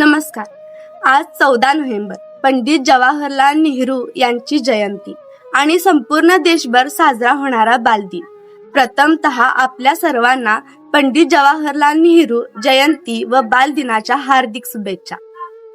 नमस्कार. आज चौदा नोव्हेंबर पंडित जवाहरलाल नेहरू यांची जयंती आणि संपूर्ण देशभर साजरा होणारा बालदिन. प्रथमतः आपल्या सर्वांना पंडित जवाहरलाल नेहरू जयंती व बालदिनाच्या हार्दिक शुभेच्छा.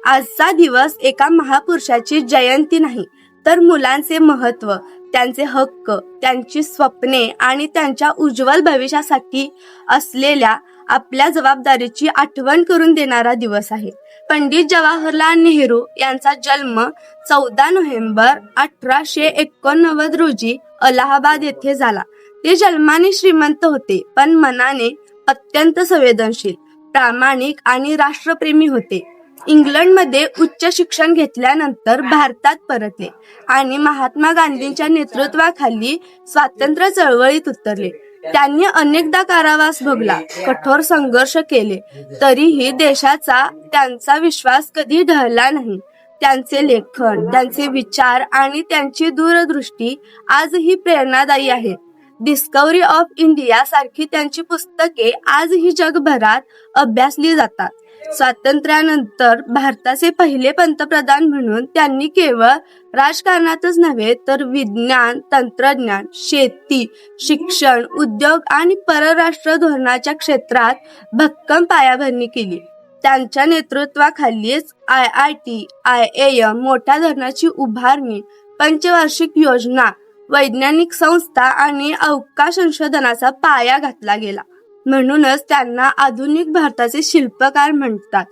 आजचा दिवस एका महापुरुषाची जयंती नाही तर मुलांचे महत्त्व त्यांचे हक्क त्यांची स्वप्ने आणि त्यांच्या उज्ज्वल भविष्यासाठी असलेल्या आपल्या जबाबदारीची आठवण करून देणारा दिवस आहे. पंडित जवाहरलाल नेहरू यांचा जन्म चौदा नोव्हेंबर अठराशे एकोणनव्वद रोजी अलाहाबाद येथे झाला. ते जन्माने श्रीमंत होते पण मनाने अत्यंत संवेदनशील प्रामाणिक आणि राष्ट्रप्रेमी होते. इंग्लंडमध्ये उच्च शिक्षण घेतल्यानंतर भारतात परतले आणि महात्मा गांधींच्या नेतृत्वाखाली स्वातंत्र्य चळवळीत उतरले. त्यांनी अनेकदा कारावास भोगला कठोर संघर्ष केले. तरीही देशाचा त्यांचा विश्वास कधी ढळला नाही. त्यांचे लेखन त्यांचे विचार आणि त्यांची दूरदृष्टी आजही प्रेरणादायी आहेत डिस्कवरी ऑफ इंडिया सारखी त्यांची पुस्तके आजही जगभरात अभ्यासली जातात. स्वातंत्र्यानंतर भारताचे पहिले पंतप्रधान म्हणून त्यांनी केवळ राजकारणातच नव्हे तर विज्ञान तंत्रज्ञान शेती शिक्षण उद्योग आणि परराष्ट्र धोरणाच्या क्षेत्रात भक्कम पायाभरणी केली. त्यांच्या नेतृत्वाखालीच I I T I M मोठ्या धरणाची उभारणी पंचवार्षिक योजना वैज्ञानिक संस्था आणि अवकाश संशोधनाचा पाया घातला गेला. म्हणूनच त्यांना आधुनिक भारताचे शिल्पकार म्हणतात.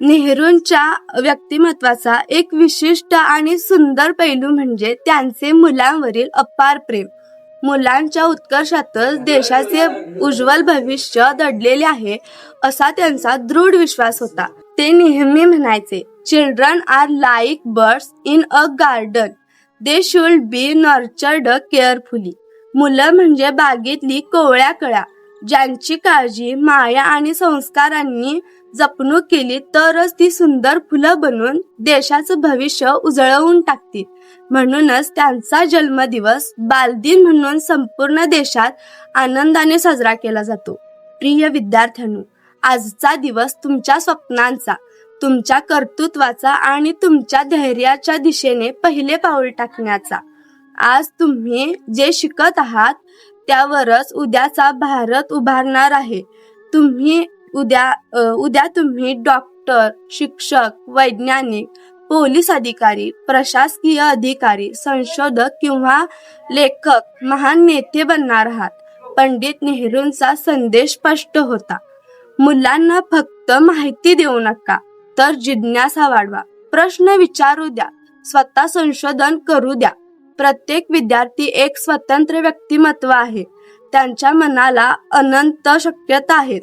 नेहरूंच्या व्यक्तिमत्वाचा एक विशिष्ट आणि सुंदर पैलू म्हणजे त्यांचे मुलांवरील अपार प्रेम. मुलांच्या उत्कर्षातच देशाचे उज्ज्वल भविष्य दडलेले आहे असा त्यांचा दृढ विश्वास होता. ते नेहमी म्हणायचे children are like birds in a garden they should be nurtured carefully. मुलं म्हणजे बागेतली कोवळ्या कळ्या. ज्यांची काळजी माया आणि संस्कारांनी जपणूक केली तरच ती सुंदर फुलं बनून देशाचं भविष्य उजळवून टाकतील. म्हणूनच त्यांचा जन्मदिवस बालदिन म्हणून संपूर्ण देशात आनंदाने साजरा केला जातो. प्रिय विद्यार्थ्यांनो आजचा दिवस तुमच्या स्वप्नांचा. तुमच्या कर्तृत्वाचा आणि तुमच्या धैर्याच्या दिशेने पहिले पाऊल टाकण्याचा. आज तुम्ही जे शिकत आहात त्यावरच उद्याचा भारत उभारणार आहे. तुम्ही उद्या उद्या तुम्ही डॉक्टर शिक्षक वैज्ञानिक पोलीस अधिकारी प्रशासकीय अधिकारी संशोधक किंवा लेखक महान नेते बनणार आहात. पंडित नेहरूंचा संदेश स्पष्ट होता. मुलांना फक्त माहिती देऊ नका. तर जिज्ञासा वाढवा. प्रश्न विचारू द्या. स्वतः संशोधन करू द्या. प्रत्येक विद्यार्थी एक स्वतंत्र व्यक्तिमत्व आहे. त्यांच्या मनाला अनंत शक्यता आहेत.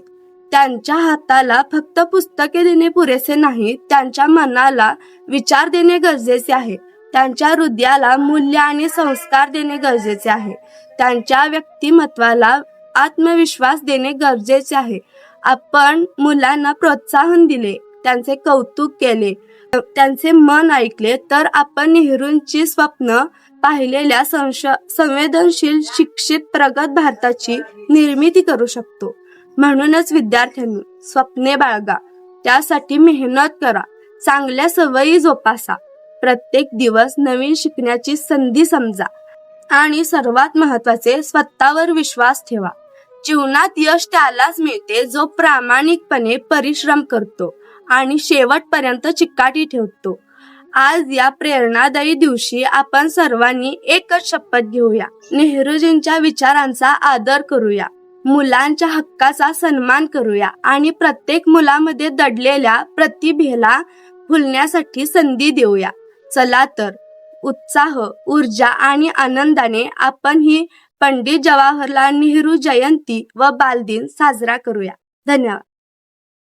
त्यांच्या हाताला फक्त पुस्तके देणे पुरेसे नाही त्यांच्या मनाला विचार देणे गरजेचे आहे. त्यांच्या हृदयाला मूल्य आणि संस्कार देणे गरजेचे आहे. त्यांच्या व्यक्तिमत्वाला आत्मविश्वास देणे गरजेचे आहे. आपण मुलांना प्रोत्साहन दिले. त्यांचे कौतुक केले. त्यांचे मन ऐकले तर आपण नेहरूंची स्वप्न पाहिलेल्या संश संवेदनशील शिक्षित प्रगत भारताची निर्मिती करू शकतो. म्हणूनच विद्यार्थ्यांनी स्वप्ने बाळगा. त्यासाठी मेहनत करा. चांगल्या सवयी जोपासा. प्रत्येक दिवस नवीन शिकण्याची संधी समजा. आणि सर्वात महत्त्वाचे स्वतःवर विश्वास ठेवा. जीवनात यश त्यालाच मिळते जो प्रामाणिकपणे परिश्रम करतो. आणि शेवटपर्यंत चिकाटी ठेवतो. आज या प्रेरणादायी दिवशी आपण सर्वांनी एकच शपथ घेऊया. नेहरूजींच्या विचारांचा आदर करूया. मुलांच्या हक्काचा सन्मान करूया आणि प्रत्येक मुलामध्ये दडलेल्या प्रतिभेला फुलण्यासाठी संधी देऊया. चला तर उत्साह ऊर्जा आणि आनंदाने आपण ही पंडित जवाहरलाल नेहरू जयंती व बालदिन साजरा करूया. धन्यवाद.